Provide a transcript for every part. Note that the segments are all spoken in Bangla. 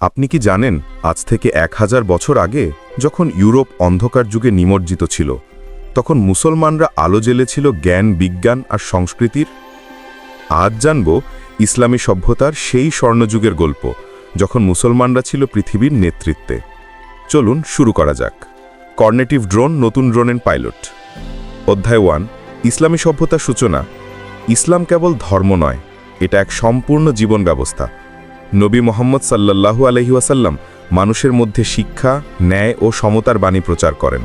আপনি কি জানেন, আজ থেকে এক হাজার বছর আগে যখন ইউরোপ অন্ধকার যুগে নিমজ্জিত ছিল, তখন মুসলমানরা আলো জ্বেলেছিল জ্ঞান, বিজ্ঞান আর সংস্কৃতির? আজ জানব ইসলামী সভ্যতার সেই স্বর্ণযুগের গল্প, যখন মুসলমানরা ছিল পৃথিবীর নেতৃত্বে। চলুন শুরু করা যাক। কর্নেটিভ ড্রোন, নতুন ড্রোনের পাইলট। অধ্যায় ওয়ান, ইসলামী সভ্যতার সূচনা। ইসলাম কেবল ধর্ম নয়, এটা এক সম্পূর্ণ জীবন ব্যবস্থা। নবী মোহাম্মদ সাল্লাল্লাহু আলহি ওয়াসাল্লাম মানুষের মধ্যে শিক্ষা, ন্যায় ও সমতার বাণী প্রচার করেন।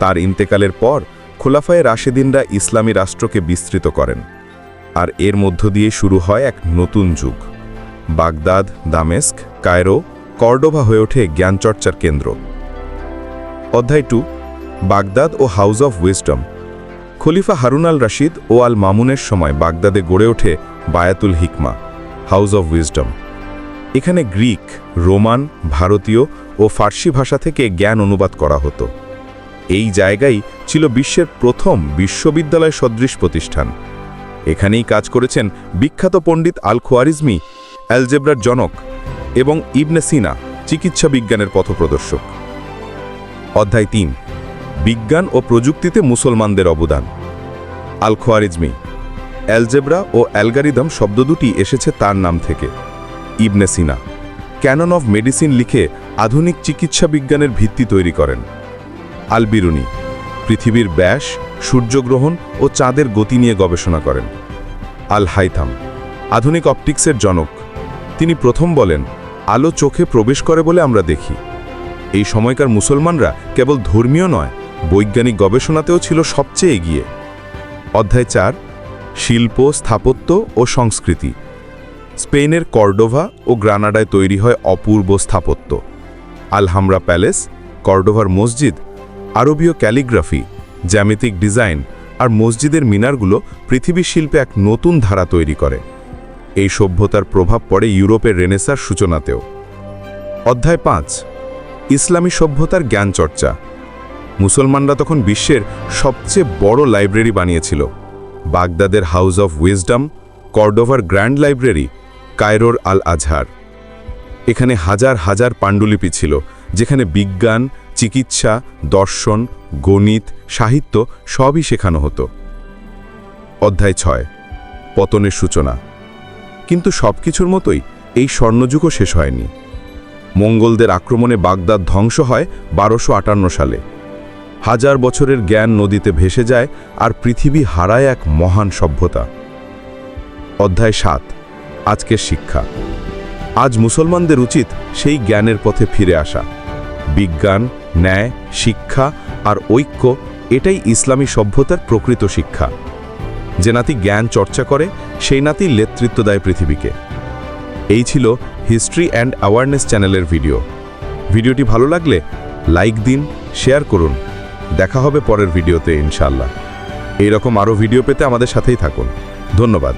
তার ইন্তেকালের পর খোলাফায়ে রাশেদিনরা ইসলামী রাষ্ট্রকে বিস্তৃত করেন। আর এর মধ্য দিয়ে শুরু হয় এক নতুন যুগ। বাগদাদ, দামেস্ক, কায়রো, কর্ডোভা হয়ে ওঠে জ্ঞানচর্চার কেন্দ্র। অধ্যায় টু, বাগদাদ ও হাউস অফ উইজডম। খলিফা হারুন আল রাশিদ ও আল মামুনের সময় বাগদাদে গড়ে ওঠে Baitul Hikma, house of wisdom. এখানে গ্রিক, রোমান, ভারতীয় ও ফার্সি ভাষা থেকে জ্ঞান অনুবাদ করা হতো। এই জায়গাই ছিল বিশ্বের প্রথম বিশ্ববিদ্যালয় সদৃশ প্রতিষ্ঠান। এখানেই কাজ করেছেন বিখ্যাত পণ্ডিত আল খোয়ারিজমি অ্যালজেব্রার জনক এবং ইবনে সিনা, চিকিৎসা বিজ্ঞানের পথপ্রদর্শক। অধ্যায় তিন, বিজ্ঞান ও প্রযুক্তিতে মুসলমানদের অবদান। আল খোয়ারিজমি অ্যালজেব্রা ও অ্যালগারিদম শব্দ দুটি এসেছে তার নাম থেকে। Ibn Sina. Canon of Medicine লিখে আধুনিক চিকিৎসা বিজ্ঞানের ভিত্তি তৈরি করেন। আলবিরুনি পৃথিবীর ব্যাস, সূর্যগ্রহণ ও চাঁদের গতি নিয়ে গবেষণা করেন। আল হাইথাম আধুনিক অপটিক্সের জনক। তিনি প্রথম বলেন, আলো চোখে প্রবেশ করে বলে আমরা দেখি। এই সময়কার মুসলমানরা কেবল ধর্মীয় নয়, বৈজ্ঞানিক গবেষণাতেও ছিল সবচেয়ে এগিয়ে। অধ্যায় চার শিল্প, স্থাপত্য ও সংস্কৃতি। স্পেনের কর্ডোভা ও গ্রানাডায় তৈরি হয় অপূর্ব স্থাপত্য। আলহামরা প্যালেস, কর্ডোভার মসজিদ, আরবীয় ক্যালিগ্রাফি, জ্যামিতিক ডিজাইন আর মসজিদের মিনারগুলো পৃথিবীর শিল্পে এক নতুন ধারা তৈরি করে। এই সভ্যতার প্রভাব পড়ে ইউরোপের রেনেসার সূচনাতেও। অধ্যায় পাঁচ, ইসলামী সভ্যতার জ্ঞান চর্চা। মুসলমানরা তখন বিশ্বের সবচেয়ে বড় লাইব্রেরি বানিয়েছিল। বাগদাদের হাউস অফ উইজডম, কর্ডোভার গ্র্যান্ড লাইব্রেরি কায়রোর আল আজহার এখানে হাজার হাজার পাণ্ডুলিপি ছিল, যেখানে বিজ্ঞান, চিকিৎসা, দর্শন, গণিত, সাহিত্য সবই শেখানো হতো। অধ্যায় ছয়, পতনের সূচনা। কিন্তু সব কিছুর মতোই এই স্বর্ণযুগও শেষ হয়নি। মঙ্গলদের আক্রমণে বাগদাদ ধ্বংস হয় বারোশো সালে। হাজার বছরের জ্ঞান নদীতে ভেসে যায় আর পৃথিবী হারায় এক মহান সভ্যতা। অধ্যায় সাত আজকের শিক্ষা। আজ মুসলমানদের উচিত সেই জ্ঞানের পথে ফিরে আসা। বিজ্ঞান, ন্যায়, শিক্ষা আর ঐক্য এটাই ইসলামী সভ্যতার প্রকৃত শিক্ষা। যে নাতি জ্ঞান চর্চা করে, সেই নাতি নেতৃত্ব দেয় পৃথিবীকে। এই ছিল হিস্ট্রি অ্যান্ড অ্যাওয়ারনেস চ্যানেলের ভিডিও। ভিডিওটি ভালো লাগলে লাইক দিন, শেয়ার করুন। দেখা হবে পরের ভিডিওতে ইনশাল্লাহ এইরকম আরও ভিডিও পেতে আমাদের সাথেই থাকুন। ধন্যবাদ।